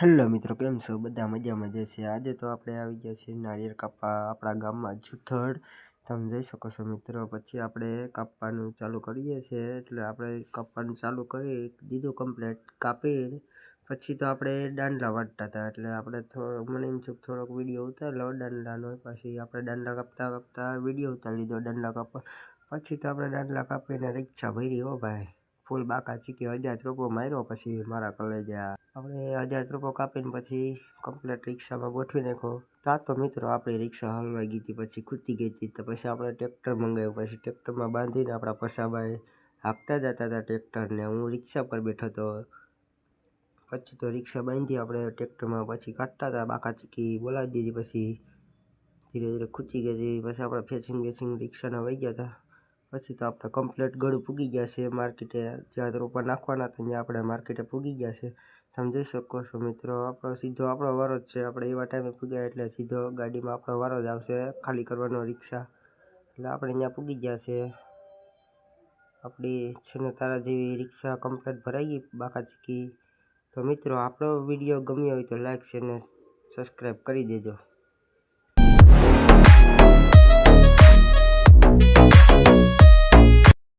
Hello મિત્રો, કેમ છો? બધા મજામાં છે. આજે તો આપણે આવી ગયા છીએ નાળિયેર કાપવા આપણા ગામમાં જુથડ તમે જઈ શકો છો મિત્રો, પછી આપણે કાપવાનું ચાલુ કરીએ છીએ. એટલે આપણે કાપવાનું ચાલુ કરી દીધું કમ્પ્લેટ કાપી પછી તો આપણે દાંડલા વાટતા હતા. એટલે આપણે થોડો મને એમ છું થોડોક વીડિયો ઉતારેલો દાંડલાનો. પછી આપણે દાંડલા કાપતા કાપતા વીડિયો ઉતારી લીધો દાંડલા કાપવા. પછી તો આપણે દાંડલા કાપીને રિક્ષા ભરી, હો ભાઈ. ફૂલ બાકા ચીકી હજાર રૂપિયો માર્યો, પછી મારા કલેજા આપણે હજાર રૂપિયો કાપીને પછી કમ્પ્લેટ રિક્ષામાં ગોઠવી નાખ્યો. તા તો મિત્રો આપણી રિક્ષા હલવાઈ ગઈ હતી, પછી ખૂટી ગઈ હતી. તો પછી આપણે ટ્રેક્ટર મંગાવ્યું, પછી ટ્રેક્ટરમાં બાંધીને આપણા પસાભાઈ હાંકતા જતા હતા ટ્રેક્ટરને. હું રિક્ષા પર બેઠો હતો. પછી તો રિક્ષા બાંધી આપણે ટ્રેક્ટરમાં પછી કાઢતા હતા, બાકા ચીકી બોલાવી દીધી, પછી ધીરે ધીરે ખૂચી ગઈ હતી. પછી આપણે ફેસિંગ બેસિંગ રિક્ષાના વહી ગયા હતા. પછી તો આપણે કમ્પ્લેટ ગળું પૂગી ગયા છે માર્કેટે જ્યાં રોપા નાખવાના હતા, ત્યાં આપણે માર્કેટે પૂગી ગયા છે તમે જોઈ શકો છો મિત્રો, આપણો સીધો આપણો વારો જ છે. આપણે એવા ટાઈમે પૂગ્યા એટલે સીધો ગાડીમાં આપણો વારો જ આવશે, ખાલી કરવાનો રિક્ષા. એટલે આપણે ત્યાં પૂગી ગયા છે આપણી છે ને તારા જેવી રિક્ષા કમ્પ્લેટ ભરાઈ ગઈ બાકા ચીકી. તો મિત્રો, આપણો વીડિયો ગમ્યો હોય તો લાઈક શેર ને સબસ્ક્રાઈબ કરી દેજો.